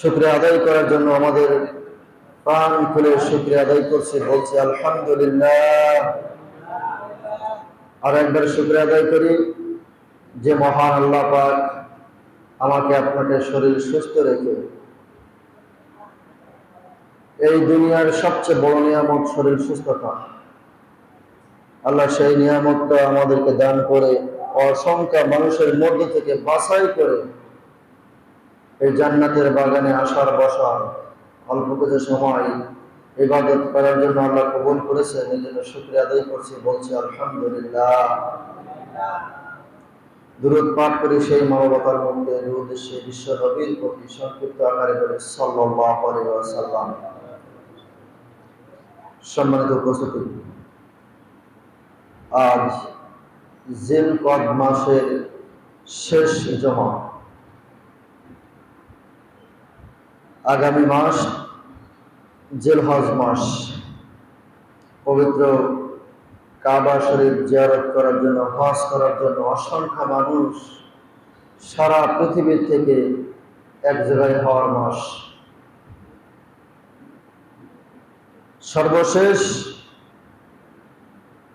শুক্রিয়া আদায় করার জন্য আমাদের প্রাণ খুলে শুক্রিয়া আদায় করছি, বলছি আলহামদুলিল্লাহ। আর একবার শুক্রিয়া আদায় করি যে মহান আল্লাহ পাক আমাকে আপনাকে শরীর সুস্থ রেখে এই দুনিয়ার সবচেয়ে বড় নিয়ামত শরীর সুস্থতা। আল্লাহ সেই নিয়ামতটা আমাদেরকে দান করে অসংখ্য মানুষের মধ্য থেকে বাছাই করে এই জান্নাতের বাগানে আসার বসা, অল্প কিছু সময় ইবাদত করার জন্য আল্লাহ কবুল করেছেন, এই জন্য শুক্রিয়া আদায় করছি, বলছি আলহামদুলিল্লাহ। দূরত পাঠ করে সেই মানবতার মধ্যে উদ্দেশ্যে বিশ্ব প্রতি সংক্ষিপ্ত আকারে আলাইহি ওয়াসাল্লাম। সম্মানিত উপস্থিতি, আজ জিলকদ মাসের শেষ জমা। আগামী মাস জেলহজ মাস। পবিত্র কাবা শরীফ জিয়ারত করার জন্য, হজ করার জন্য অসংখ্য মানুষ সারা পৃথিবীর থেকে এক জায়গায় হওয়ার মাস। সর্বশেষ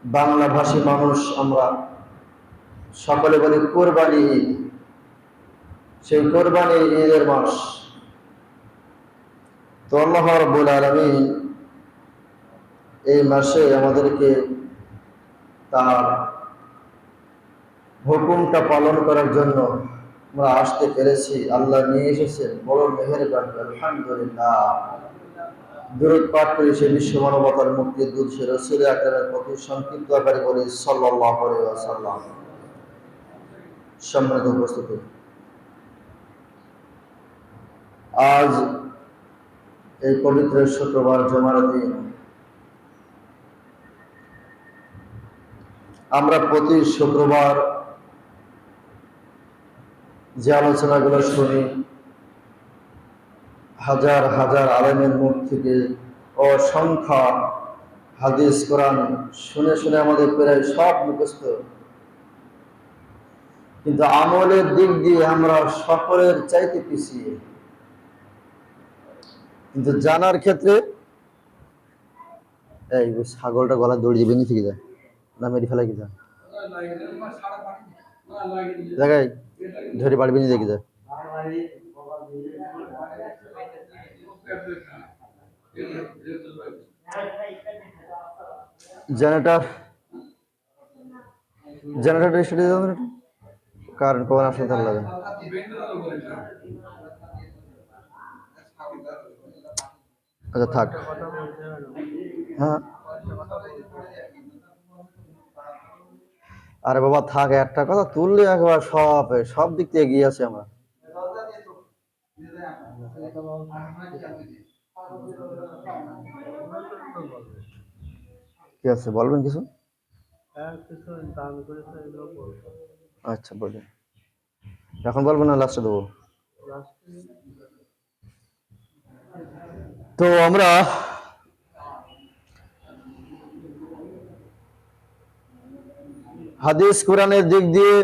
বাংলাভাষী মানুষ আমরা সকলে বলি, কোরবানি। ঈদ সেই কোরবানি ঈদের মাস। তো আল্লাহ রব্বুল আলমী এই মাসে আমাদেরকে তার হুকুমটা পালন করার জন্য আমরা আসতে পেরেছি। আল্লাহ নিয়ে এসেছেন। বড় মেহের আলহামদুলিল্লাহ। দূরত পাঠ করে সে বিশ্ব মানবতার মুক্তি দুধ সে রসুল আকরামের প্রতি সংক্ষিপ্ত আকারে বলি সাল্লাহ সাল্লাম সম্মানিত উপস্থিতি আজ এই পবিত্র শুক্রবার জমার দিন আমরা প্রতি শুক্রবার যে আলোচনাগুলো শুনি, হাজার হাজার আলেমের মুখ থেকে অসংখ্য হাদিস কোরআন শুনে শুনে আমাদের প্রায় সব মুখস্থ। কিন্তু আমলের দিক দিয়ে আমরা সকলের চাইতে পিছিয়ে। কিন্তু জানার ক্ষেত্রে, এই ছাগলটা গলা দৌড় যাবে নি থেকে যায়। না, মেরে ফেলা কি যায়? জায়গায় ধরে পারবি নি দেখে যায়। জেনারেটর জেনারেটর স্টার্ট দিয়ে কারণ আসলে তার লাগে। আচ্ছা থাক। হ্যাঁ। আরে বাবা, থাক, একটা কথা তুললে একবার সব সব দিক থেকে এগিয়ে আছে আমরা। কি আছে, বলবেন কিছু? হ্যাঁ কিছু দান করেছে। আচ্ছা বলবেন এখন বলব না লাস্টে দেবো? তো আমরা হাদিস কোরআনের দিক দিয়ে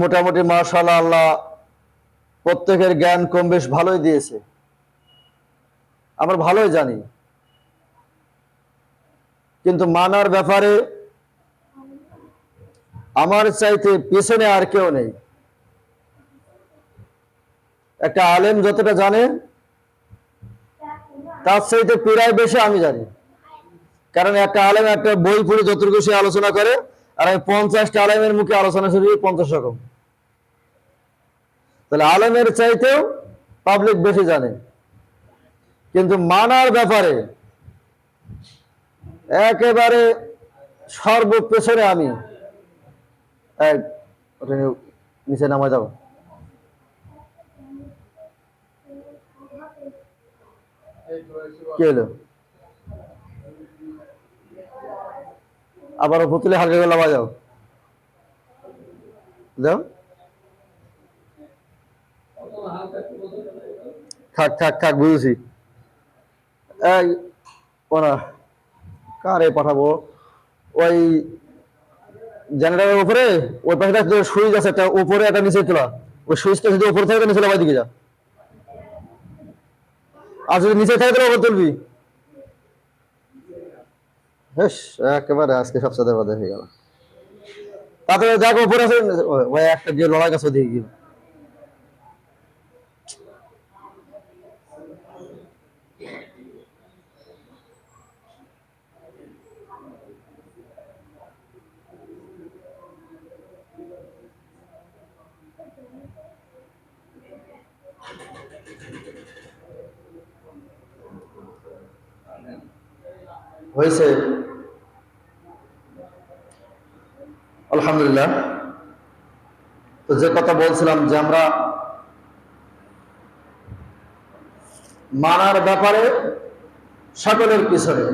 মোটামুটি মার্শাল আল্লাহ প্রত্যেকের জ্ঞান কম বেশ ভালোই দিয়েছে। আমরা ভালোই জানি। কিন্তু মানার ব্যাপারে আমার চাইতে পিছনে আর কেউ নেই। একটা আলেম যতটা জানে, তার চাইতে প্রায় বেশি আমি জানি। কারণ একটা আলেম, একটা বই পড়ে যতটুকু সে আলোচনা করে, আর আমি পঞ্চাশটা আলেমের মুখে আলোচনা শুরু পঞ্চাশ রকম। তাহলে আলেমের চাইতেও পাবলিক বেশি জানে। কিন্তু মানার ব্যাপারে একেবারে সর্বপেছনে আমি। নিচে নামায় যাব কি হলো? আবার পুতুলে হালকা গলা বাজাও যাও থাক থাক থাক, বুঝেছি। এই, ওনা, কারে পাঠাবো? ওই জেনারেটরের উপরে, ওই পাশে একটা সুইচ আছে একটা উপরে একটা নিচে তোলা। ওই সুইচটা যদি উপরে থাকে নিচে লাগাই দিকে যা। আর যদি নিচে থাকে, তাহলে উপরে তুলবি। বেশ একেবারে আজকে সব সাথে কথা হয়ে গেল। তারপরে দেখো উপরে আছে একটা গিয়ে লড়াই গাছ দিয়ে গিয়ে। হয়েছে। আলহামদুলিল্লাহ। তো যে কথা বলছিলাম যে আমরা মানার ব্যাপারে সকলের পিছনে।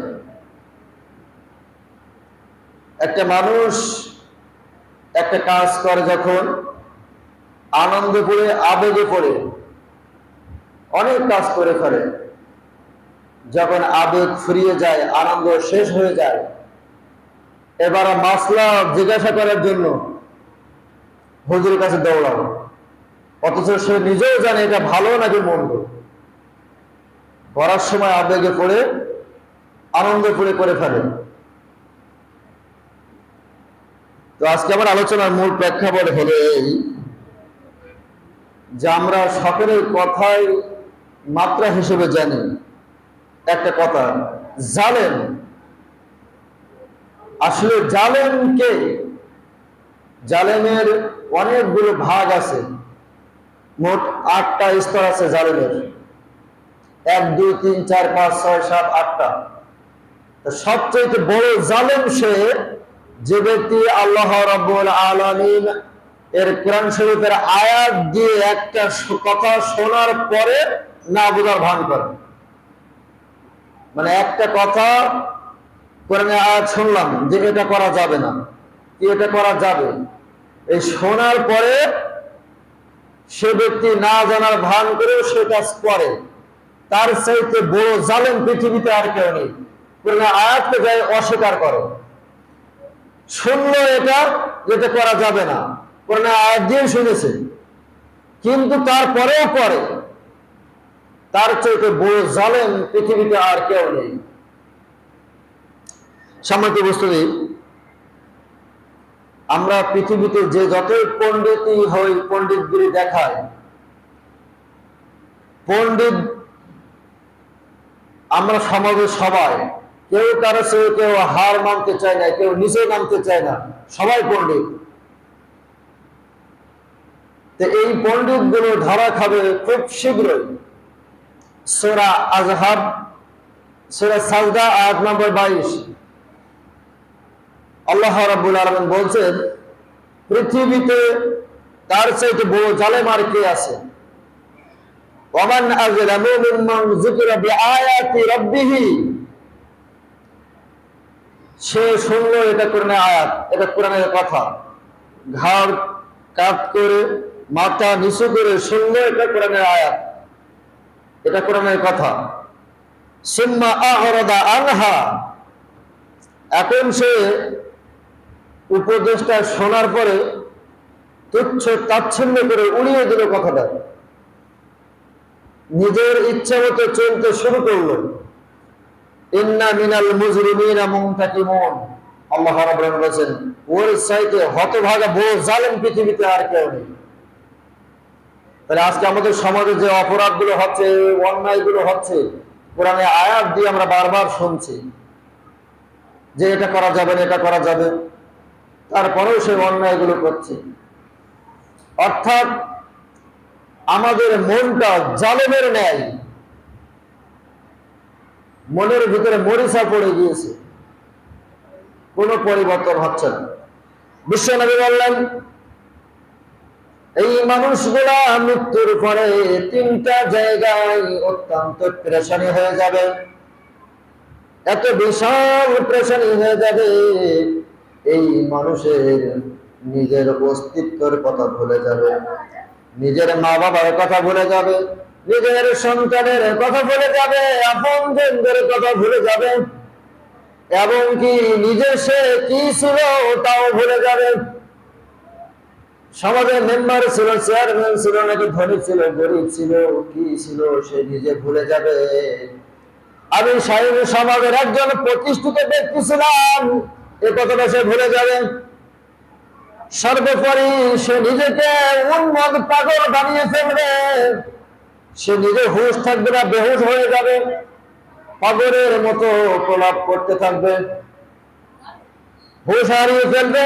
একটা মানুষ একটা কাজ করে যখন আনন্দে পড়ে, আবেগে পড়ে, অনেক কাজ করে ফেলে। যখন আবেগ ফুরিয়ে যায়, আনন্দ শেষ হয়ে যায়। এবার মাসলা জিজ্ঞাসা করার জন্য হুজুরের কাছে দৌড়াবো অথচ সে নিজেও জানে এটা ভালো নাকি মন্দ। করার সময় আবেগে পড়ে, আনন্দ পড়ে করে ফেলে। তো আজকে আমার আলোচনার মূল প্রেক্ষাপট হলো এই যে আমরা সকলের কথাই মাত্রা হিসেবে জানি। একটা কথা, জালেম, আসলে জালেম কে? জালেমের অনেকগুলো ভাগ আছে। মোট আটটা স্তর আছে জালেমের। এক, দুই, তিন, চার, পাঁচ, ছয়, সাত, আটটা। সবচেয়ে বড় জালেম সে যে ব্যক্তি আল্লাহ রব্বুল আলামিন এর কোরআন শরীফের আয়াত দিয়ে একটা কথা শোনার পরে না বোঝার ভান করে। মানে একটা কথা কোরআনে আয়াত শুনলাম যে এটা করা যাবে না। এটা করা যাবে? এই শোনার পরে সে ব্যক্তি না জানার ভান করেও সে কাজ করে। তার চাইতে বড় জালেন পৃথিবীতে আর কেউ নেই। আয়াতকে যায় অস্বীকার করে। শুনলো এটা যেটা করা যাবে না। কোরআনে আয়াত দিয়ে শুনেছে। কিন্তু তারপরেও করে। তার চাইতে বড় জালেম পৃথিবীতে আর কেউ নেই। সামনে বস্তুটি আমরা পৃথিবীতে যে যতই পণ্ডিতই হই পণ্ডিতগিরি দেখায়, পণ্ডিত আমরা সমাজে সবাই, কেউ কারও সে কেউ হার মানতে চায় না, কেউ নিচে নামতে চায় না, সবাই পণ্ডিত। তো এই পণ্ডিতগুলো ধরা খাবে খুব শীঘ্রই। সোরা আজহাব সোরা সাজদা আয়াত নম্বর বাইশ। আল্লাহ আলামিন বলছেন, পৃথিবীতে তার চাইতে বড় কে আছে? ওমান সে শুনলো এটা কোরআনের আয়াত, এটা কোরআনের কথা। ঘাড় কাত করে, মাথা নিচু করে শুনলো এটা কোরআনের আয়াত। এটা কোরআনের কথা। সুম্মা আহরদা আনহা। এখন সে উপদেশটা শোনার পরে তুচ্ছ তাচ্ছিন্ন করে উড়িয়ে দিল কথাটা। নিজের ইচ্ছা মতো চলতে শুরু করল। ইন্না মিনাল মুজরিমিনা মুনতাকিমুন। আল্লাহ রাব্বুল আলামিন ওর চাইতে হতভাগা বড় জালেম পৃথিবীতে আর কেউ নেই। তাহলে আজকে আমাদের সমাজে যে অপরাধগুলো হচ্ছে অন্যায়গুলো হচ্ছে, কোরআনে আয়াত দিয়ে আমরা বারবার শুনছি যে এটা করা যাবে এটা করা যাবে। তারপরেও সে অন্যায়গুলো করছে। অর্থাৎ আমাদের মনটা জালেমের ন্যায়। মনের ভিতরে মরিচা পড়ে গিয়েছে। কোনো পরিবর্তন হচ্ছে না। বিশ্বনবী বললেন এই মানুষগুলা মৃত্যুর পরে তিনটা জায়গায় অত্যন্ত প্রেশানি হয়ে যাবে। এত বিশাল প্রেশানি হয়ে যাবে, এই মানুষের নিজের অস্তিত্বের কথা ভুলে যাবে, নিজের মা বাবার কথা ভুলে যাবে, নিজের সন্তানের কথা ভুলে যাবে, আপনজনদের কথা ভুলে যাবে এবং কি নিজে সে কি ছিল তাও ভুলে যাবে। সমাজের মেম্বার ছিল, চেয়ারম্যান ছিল, নাকি ধনী ছিল, গরিব ছিল, কি ছিল, সে নিজে ভুলে যাবে। আমি স্বাধীন সমাজের একজন প্রতিষ্ঠিত ব্যক্তি ছিলাম, এ কথাটা সে ভুলে যাবে। সর্বোপরি সে নিজেকে উন্মদ পাগল বানিয়ে ফেলবে সে নিজে হুশ থাকবে না, বেহুশ হয়ে যাবে। পাগলের মতো প্রলাপ করতে থাকবে। হুশ হারিয়ে ফেলবে।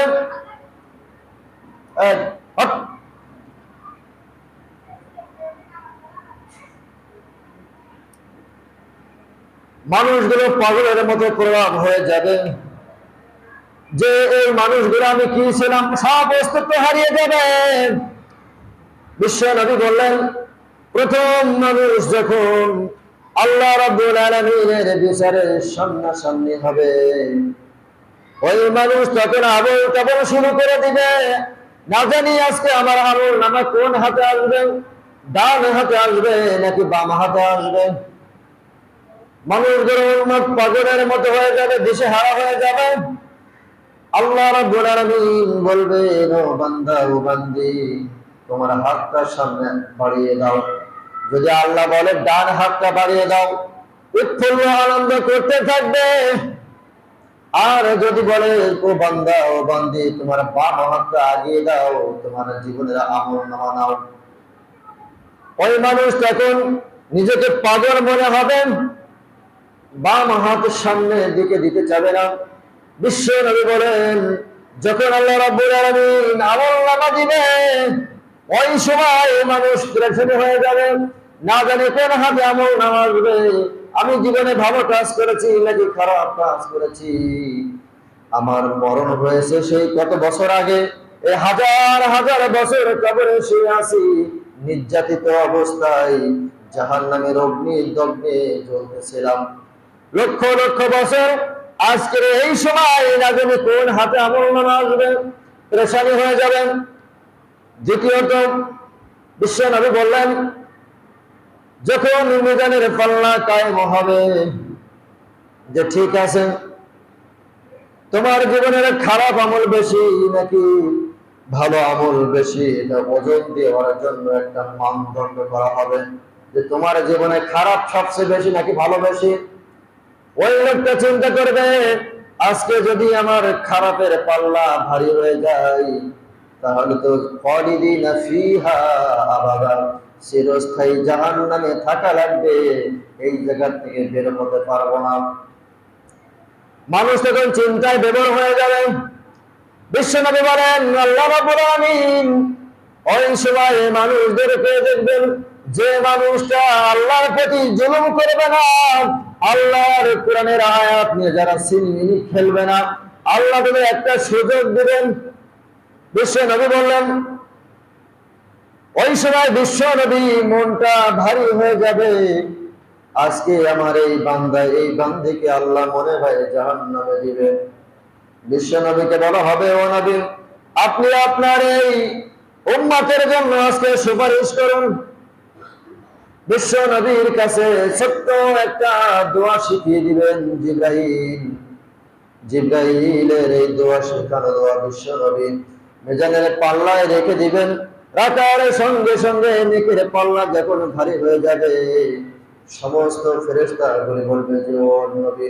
মানুষগুলো পাগলের মতো প্রলাপ হয়ে যাবে। যে এই মানুষগুলো আমি কি ছিলাম, সব অস্তিত্ব হারিয়ে যাবে। বিশ্ব নবী বললেন, প্রথম মানুষ যখন আল্লাহ রাব্বুল আলামিনের বিচারের সামনাসামনি হবে, ওই মানুষ তখন আবল তাবল শুরু করে দিবে। না জানি আজকে আমার আমল নামা কোন হাতে আসবে, ডান হাতে আসবে নাকি বাম হাতে আসবে? পাগলের মতো হয়ে যাবে দিশে হারা হয়ে যাবে। আল্লাহ বান্দি, তোমার হাতটা সামনে বাড়িয়ে দাও। যদি আল্লাহ বলে, ডান হাতটা বাড়িয়ে দাও। উৎফুল্ল আনন্দ করতে থাকবে। আর যদি বলে, ও বান্দা, ও বান্দি, তোমার বাম হাতটা আগিয়ে দাও, তোমার জীবনের আমল নামা নাও। ওই মানুষ তখন নিজেকে পাগল মনে হবে, বাম হাত সামনের দিকে দিতে যাবে না। বিশ্ব নবী বলেন, যখন আল্লাহ রাব্বুল আলামিন আমল নামা দিবে, ওই সময় মানুষ হয়ে যাবে। না জানে কোন হাতে আমল নামা আসবে আমি জীবনে ভালো কাজ করেছি নাকি খারাপ কাজ করেছি। আমার মরণ হয়েছে সেই কত বছর আগে এই হাজার হাজার বছর কবরে শুয়ে আছি, নির্যাতিত অবস্থায় জাহান নামের অগ্নি দগ্নে জ্বলতেছিলাম। লক্ষ লক্ষ বছর আজকের এই সময় না জানি কোন হাতে আমল নামা আসবে, পরেশানি হয়ে যাবেন দ্বিতীয়ত, বিশ্ব নবী বললেন যখন মিজানের পাল্লা কায়েম হবে, যে ঠিক আছে, তোমার জীবনের খারাপ আমল বেশি নাকি ভালো আমল বেশি? এটা ওজন দেওয়ার জন্য একটা মানদণ্ড করা হবে, যে তোমার জীবনে খারাপ সবচেয়ে বেশি নাকি ভালো বেশি? ওই লোকটা চিন্তা করবে, আজকে যদি আমার খারাপের পাল্লা ভারী হয়ে যায়, তাহলে তো আবাদা চিরস্থায়ী জাহান নামে থাকা লাগবে। এই জায়গা থেকে বের হতে পারব না। মানুষ তখন চিন্তায় বেবর হয়ে যাবে বিশ্বনবী বলেন, আল্লাহ ওই সময় দেখবেন, যে মানুষটা আল্লাহর প্রতি জুলুম করবে না, আল্লাহর কোরআনের আয়াত নিয়ে যারা খেলবে না। আল্লাহ তাদের একটা সুযোগ দিবেন, বিশ্ব নবী বললেন ওই সময় বিশ্ব নবী মনটা ভারী হয়ে যাবে। আজকে আমার এই বান্দা, এই বান্দিকে আল্লাহ মনে ভাই জাহান নামে দিবে। বিশ্ব নবীকে বলা হবে, ও নবী, আপনি আপনার এই উম্মাতের জন্য আজকে সুপারিশ করুন। বিশ্ব নবীর কাছে ছোট্ট একটা দোয়া শিখিয়ে দিবেন জিব্রাহিম জিব্রাহিলের এই দোয়া শেখানো দোয়া বিশ্ব নবী মেজানের পাল্লায় রেখে দিবেন। রাখার সঙ্গে সঙ্গে নেকের পাল্লা যখন ভারী হয়ে যাবে, সমস্ত ফেরেস্তা গুলি বলবে, যে ও নবী,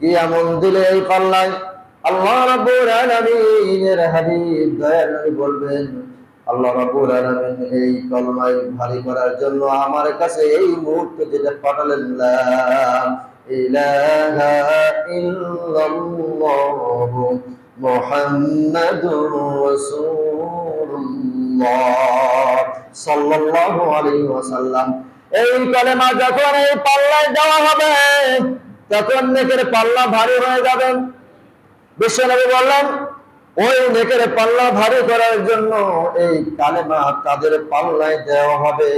কি এমন দিলে এই পাল্লায়? আল্লাহ রাব্বুল আলামিনের হাবিব নবী বলবেন, আল্লাহ রাব্বুল আলামিন এই কলমায় ভারী করার জন্য আমার কাছে এই মুহূর্তে যেটা পাঠালেন, লা ইলাহা ইল্লাল্লাহ মুহাম্মাদুর রাসূলুল্লাহ সাল্লাল্লাহু আলাইহি এই কলেমা যখন এই পাল্লায় দেওয়া হবে, তখন নেকের পাল্লা ভারী হয়ে যাবে। বিশ্বনবী বললেন, ওই নেকের পাল্লা ভারী করার জন্য এই কালেমা তাদের পাল্লায় দেওয়া হবে?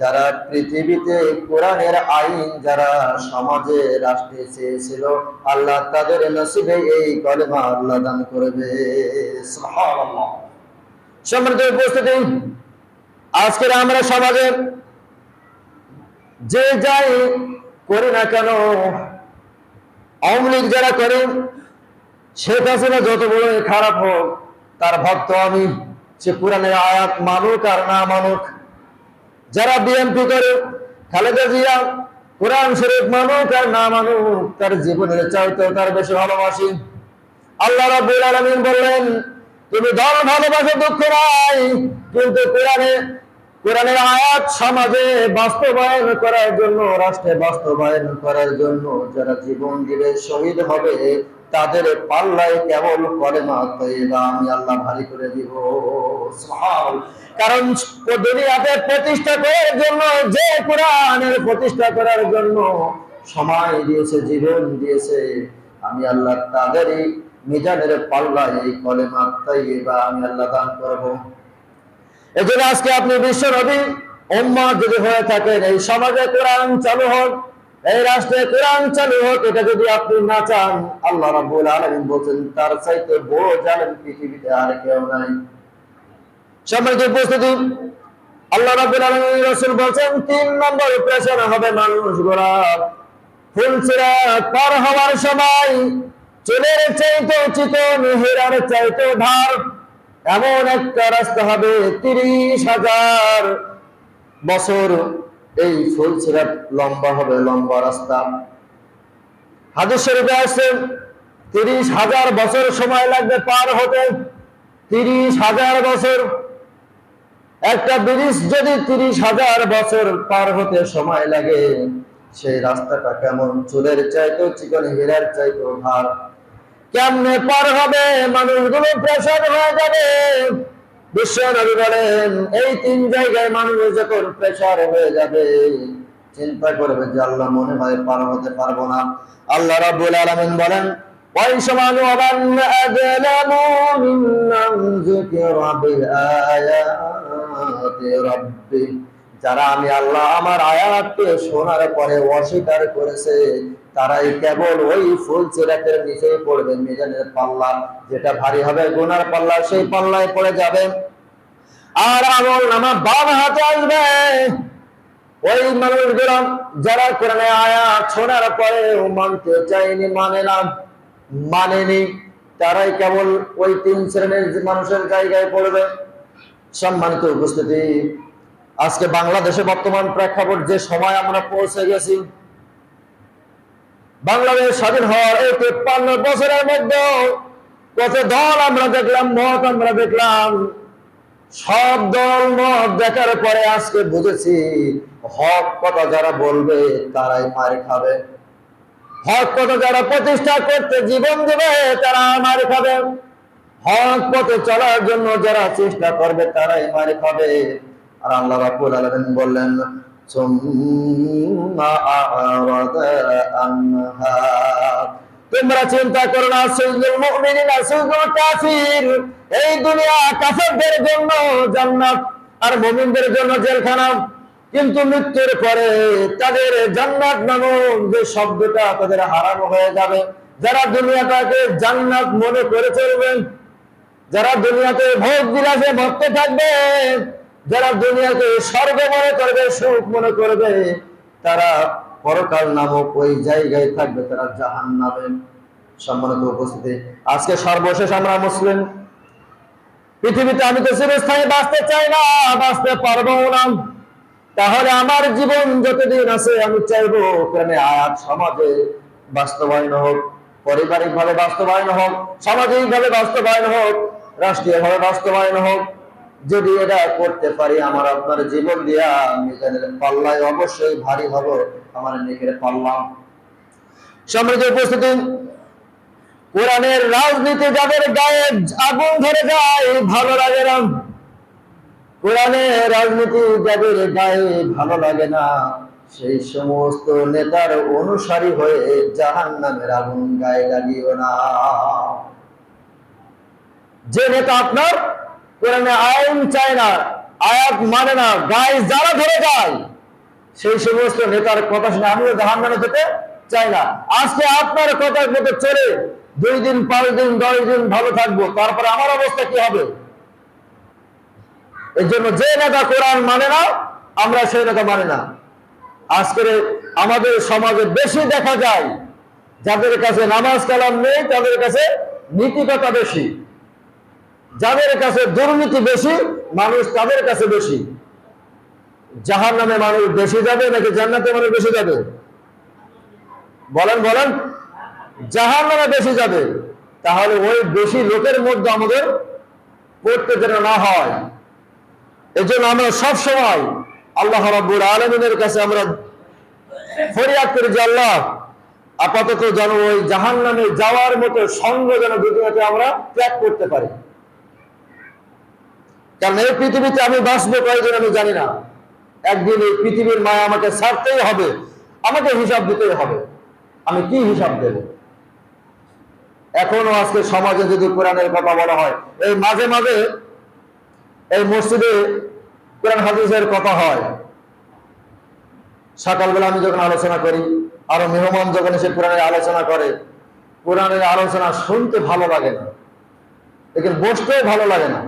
যারা পৃথিবীতে কোরআনের আইন, যারা সমাজে রাষ্ট্রে চেয়েছিল, আল্লাহ তাদের নসিবে এই কলেমা আল্লাহ দান করবে। সম্মানিত উপস্থিতি, আজকের আমরা সমাজে যে যাই করি না কেন, আওয়ামী যারা করে, শেখ হাসিনা যত বড় খারাপ হোক, তার ভক্ত আমি, সে কোরআনের আয়াত মানুক আর না মানুক। যারা বিএনপি করে, খালেদা জিয়া, কোরআন শরীফ মানুক আর না মানুক, তার জীবনের চাইতেও তার বেশি ভালোবাসি। আল্লাহ রাব্বুল আলামিন বললেন তুমি ধন ভালোবাসা, দুঃখ নাই। কিন্তু কোরআনে কোরআনের আয়াত সমাজে বাস্তবায়ন করার জন্য, রাষ্ট্রে বাস্তবায়ন করার জন্য যারা জীবন দিবে শহীদ হবে, তাদের পাল্লায় কেবল কলেমা তৈবা আমি আল্লাহ ভারী করে দিব। কারণ দুনিয়াতে প্রতিষ্ঠা করার জন্য, যে কোরআনের প্রতিষ্ঠা করার জন্য সময় দিয়েছে, জীবন দিয়েছে, আমি আল্লাহ তাদেরই মিজানের পাল্লায় এই তৈবা আমি আল্লাহ দান করব। এই জন্য আজকে আপনি বিশ্ব নবী যদি হয়ে থাকেন, এই সমাজে কোরআন চালু হোক, এই রাষ্ট্রে কোরআন চালু হোক, এটা যদি আপনি না চান, আল্লাহ তার চাইতে বড় জালেম পৃথিবীতে আর কেউ নাই। সম্মানিত উপস্থিতি, আল্লাহ তিন নম্বর প্রেশার হবে মানুষ গোরা ফুলসিরা পার হওয়ার সময় চুলের চাইতে চিকন হীরার চাইতে ধার এমন একটা রাস্তা হবে তিরিশ হাজার বছর। এই ফুলসিরাত লম্বা হবে, লম্বা রাস্তা। হাদিস শরীফে তিরিশ হাজার বছর সময় লাগবে পার হতে। তিরিশ হাজার বছর। একটা ব্রিজ যদি তিরিশ হাজার বছর পার হতে সময় লাগে, সেই রাস্তাটা কেমন? চুলের চাইতেও চিকন হীরার চাইতেও ভার কেমনে পার হবে মানুষগুলো প্রেশার হয়ে যাবে বিশ্ব নবী বলেন এই তিন জায়গায় মানুষ যখন প্রেশার হয়ে যাবে চিন্তা করবে যে আল্লাহ মনে হয় পার হতে পারবো না আল্লাহ রাব্বুল আলামিন বলেন ويشمل من أظلم ممن ذكر بآيات ربه যারা আমি আল্লাহ আমার আয়াতকে শোনার পরে অস্বীকার করেছে তারাই কেবল ওই ফুল চিরাতের নিচে পড়বে, মিজানের পাল্লা যেটা ভারী হবে, গুনার পাল্লা সেই পাল্লায় পড়ে যাবে। আর আমল নামা বাম হাতে আসবে। ওই মানুষগুলো যারা কোরআনে আয়াত শোনার পরে মানতে চায়নি মানে না, মানেনি, তারাই কেবল ওই তিন শ্রেণির মানুষের জায়গায় পড়বে। সম্মানিত উপস্থিতি, আজকে বাংলাদেশে বর্তমান প্রেক্ষাপট যে সময় আমরা পৌঁছে গেছি বাংলাদেশ স্বাধীন হওয়ার এই তেপ্পান্ন বছরের মধ্যে কত দল আমরা দেখলাম, মত আমরা দেখলাম। সব দল মত দেখার পরে আজকে বুঝেছি, হক কথা যারা বলবে তারাই মার খাবে। হক কথা যারা প্রতিষ্ঠা করতে জীবন দেবে তারা মার খাবে। হক পথে চলার জন্য যারা চেষ্টা করবে তারাই মার খাবে। আর আল্লাহ রাব্বুল আলামিন বললেন তোমরা চিন্তা করো না সুজুল কাফির। এই দুনিয়া কাফেরদের জন্য জান্নাত আর মুমিনদের জন্য জেলখানা। কিন্তু মৃত্যুর পরে তাদের জান্নাত নামক যে শব্দটা তাদের হারানো হয়ে যাবে। যারা দুনিয়াটাকে জান্নাত মনে করে চলবেন, যারা দুনিয়াতে ভোগ বিলাসে ভক্ত থাকবে, যারা দুনিয়াকে স্বর্গ মনে করবে, সুখ মনে করবে তারা পরকাল নামক ওই জায়গায় থাকবে, তারা জাহান নামে সম্মানিত উপস্থিতি, আজকে সর্বশেষ আমরা মুসলিম। পৃথিবীতে আমি তো চিরস্থায়ী বাঁচতে চাই না, বাঁচতে পারব না। তাহলে আমার জীবন যতদিন আছে, আমি চাইব ওখানে আয়াত সমাজে বাস্তবায়ন হোক পারিবারিক ভাবে বাস্তবায়ন হোক সামাজিক ভাবে বাস্তবায়ন হোক রাষ্ট্রীয় ভাবে বাস্তবায়ন হোক। যদি এটা করতে পারি, আমার আপনার জীবন দিয়া মিজানের পাল্লায় অবশ্যই ভারী হব, আমার নেকের পাল্লা। সমৃদ্ধ উপস্থিতি, কোরআনের রাজনীতি যাদের গায়ে আগুন ধরে যায়, ভালো লাগে না। কোরআনের রাজনীতি যাদের গায়ে ভালো লাগে না, সেই সমস্ত নেতার অনুসারী হয়ে জাহান নামের আগুন গায়ে লাগিও না। যে নেতা আপনার কোরআনে আইন চায় না, আয়াত মানে না, গায়ে যারা ধরে যায়। সেই সমস্ত নেতার কথা শুনে আমিও জাহান নামে যেতে চাই না। আজকে আপনার কথার মতো চলে দুই দিন, পাঁচ দিন, দশ দিন ভালো থাকব, তারপরে আমার অবস্থা কি হবে? এর জন্য যে নেতা কোরআন মানে না, আমরা সেই নেতা মানে না। আজকের আমাদের সমাজে বেশি দেখা যায় যাদের কাছে নামাজ কালাম নেই, তাদের কাছে নীতিকতা বেশি। যাদের কাছে দুর্নীতি বেশি, মানুষ তাদের কাছে বেশি। জাহান নামে মানুষ বেশি যাবে নাকি জান্নাতে মানুষ বেশি যাবে? বলেন বলেন। জাহান নামে বেশি যাবে, তাহলে ওই বেশি লোকের মধ্যে আমাদের পড়তে যেন না হয়। এই জন্য আমরা সবসময় আল্লাহ রাব্বুল আলমিনের কাছে আমরা ফরিয়াদ করি যে, আল্লাহ, আপাতত যেন ওই জাহান নামে যাওয়ার মতো সঙ্গ যেন দুনিয়াতে আমরা ত্যাগ করতে পারি। কারণ এই পৃথিবীতে আমি বাঁচবো কয়েকজন আমি জানি না। একদিন এই পৃথিবীর মায়া আমাকে ছাড়তেই হবে, আমাকে হিসাব দিতেই হবে। আমি কি হিসাব দেব? এখনও আজকে সমাজে যদি কোরআনের কথা বলা হয়, এই মাঝে মাঝে এই মসজিদে কোরআন হাদিসের কথা হয়। সকালবেলা আমি যখন আলোচনা করি, আরও মেহমান যখন এসে কোরআনের আলোচনা করে, কোরআনের আলোচনা শুনতে ভালো লাগে না। এখানে বসতেও ভালো লাগে না।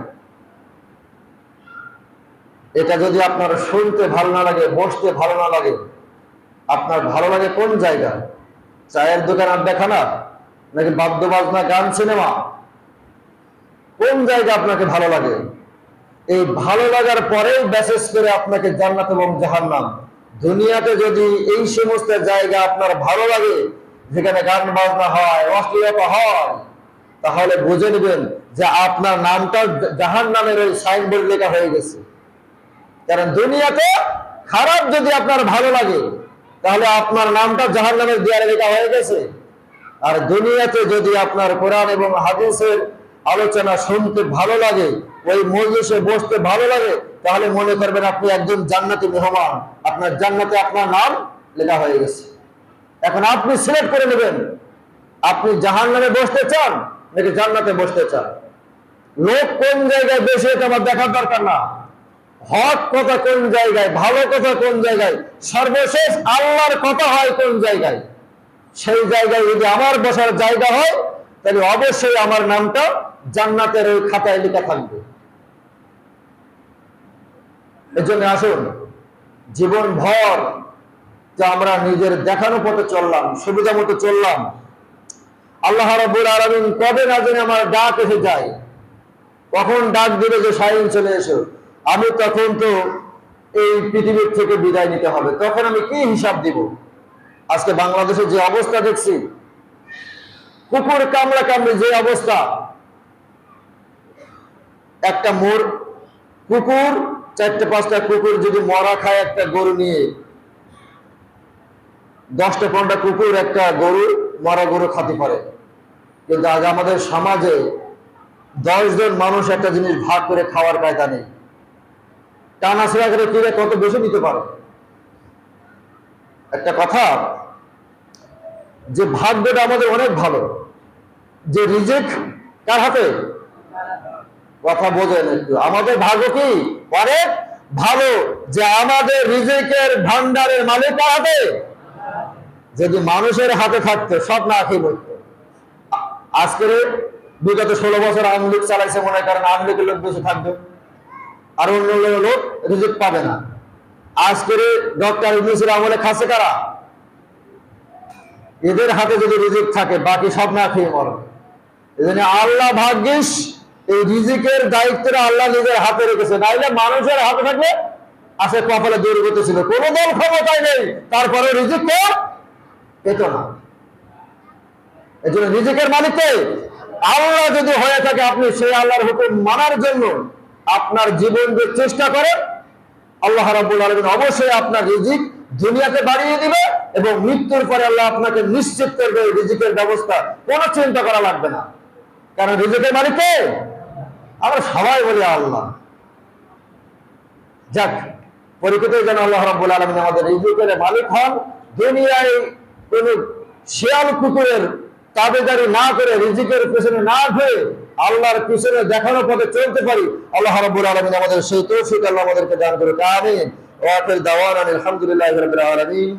এটা যদি আপনার শুনতে ভালো না লাগে, বসতে ভালো না লাগে, আপনার ভালো লাগে কোন জায়গা? চায়ের দোকান আড্ডা খানা নাকি বাদ্য বাজনা গান, সিনেমা? কোন জায়গা আপনাকে ভালো লাগে? এই ভালো লাগার পরেই মেসেজ করে আপনাকে জান্নাত এবং জাহান্নাম। দুনিয়াতে যদি এই সমস্ত জায়গা আপনার ভালো লাগে, যেখানে গান বাজনা হয়, অশ্লীলতা হয়, তাহলে বুঝে নেবেন যে আপনার নামটা জাহান নামের ওই সাইনবোর্ড লেখা হয়ে গেছে। কারণ দুনিয়াতে খারাপ যদি আপনার ভালো লাগে, তাহলে আপনার নামটা জাহান নামের দেয়ালে লেখা হয়ে গেছে। আর দুনিয়াতে যদি আপনার কোরআন এবং হাদিসের আলোচনা শুনতে ভালো লাগে, ওই মজলিসে বসতে ভালো লাগে, তাহলে মনে করবেন আপনি একজন জান্নাতি মেহমান। আপনার জান্নাতে আপনার নাম লেখা হয়ে গেছে। এখন আপনি সিলেক্ট করে নেবেন, আপনি জাহান নামে বসতে চান নাকি জান্নাতে বসতে চান? লোক কোন জায়গায় এটা আমার দেখার দরকার না। হক কথা কোন জায়গায়, ভালো কথা কোন জায়গায়, সর্বশেষ আল্লাহর কথা হয় কোন জায়গায়? সেই জায়গায় যদি আমার বসার জায়গা হয়, তাহলে অবশ্যই আমার নামটা জান্নাতের ওই খাতায় লেখা থাকবে। এজন্য আসুন জীবন ভর যে আমরা নিজের দেখানো পথে চললাম, সুবিধা মতো চললাম, আল্লাহ রাব্বুল আলামিন কবে না জানি আমার ডাক এসে যায়। কখন ডাক দিবে যে শাহিন চলে এসো। আমি তখন তো এই পৃথিবীর থেকে বিদায় নিতে হবে। তখন আমি কি হিসাব দিব? আজকে বাংলাদেশে যে অবস্থা দেখছি, কুকুর কামড়া কামড়ে যে অবস্থা। একটা মোর, কুকুর, চারটে পাঁচটা কুকুর যদি মরা খায় একটা গরু নিয়ে, দশটা পনেরোটা কুকুর একটা গরু, মরা গরু খাতে পারে। কিন্তু আজ আমাদের সমাজে দশজন মানুষ একটা জিনিস ভাগ করে খাওয়ার কায়দা নেই। টানা ছেড়া করে কিনে কত বেশি নিতে পারে? একটা কথা, যে ভাগ্যটা আমাদের অনেক ভালো, যে রিজেক্ট কার হাতে? কথা বোঝেন একটু। আমাদের ভাগ্য কি? অনেক ভালো, যে আমাদের রিজেকের ভান্ডারের মালিক কার হাতে? যদি মানুষের হাতে থাকতো, সব না খেয়ে বলতো আজকের বিগত ষোলো বছর আওয়ামী লীগ চালাইছে মনে করেন, আওয়ামী লীগের লোক বেশি থাকবে। আর অন্য লোক রিজিক পাবে না। আজকের ডক্টর ইউনুসের আমলে খাসে কারা? এদের হাতে যদি রিজিক থাকে, বাকি সব না খেয়ে মরবে এজন্য আল্লাহ ভাগ্যিস, এই রিজিকের দায়িত্বটা আল্লাহ নিজের হাতে রেখেছে। নাইলে মানুষের হাতে থাকলে আসে কপালে দুর্গত ছিল। কোন দল ক্ষমতায় নেই তারপরে রিজিক কে পেত না। এই জন্য রিজিকের মালিককে আল্লাহ যদি হয়ে থাকে আপনি, সেই আল্লাহর হুকুম মানার জন্য আপনার জীবন দিয়ে চেষ্টা করেন আল্লাহ রাব্বুল আলামিন অবশ্যই আপনার রিজিক দুনিয়াতে বাড়িয়ে দিবে এবং মৃত্যুর পরে আল্লাহ আপনাকে নিশ্চিত করবে রিজিকের ব্যবস্থা কোনো চিন্তা করা লাগবে না। কারণ রিজিকের মালিককে আমরা সবাই বলি আল্লাহ। যাক পরিচিত যেন আল্লাহ রাব্বুল আলামিন আমাদের রিজিকের মালিক হন। দুনিয়ায় কোন শিয়াল কুকুরের তাবেদারি না করে রিজিকের পেছনে না ঘুরে আল্লাহর পিছনে দেখানোর পথে চলতে পারি। আল্লাহ রাব্বুল আলামিন আমাদের সেই তৌফিক আল্লাহ আমাদেরকে দান করে আমিন। ওয়া দাওয়ানা আলহামদুলিল্লাহি রাব্বিল আলামিন।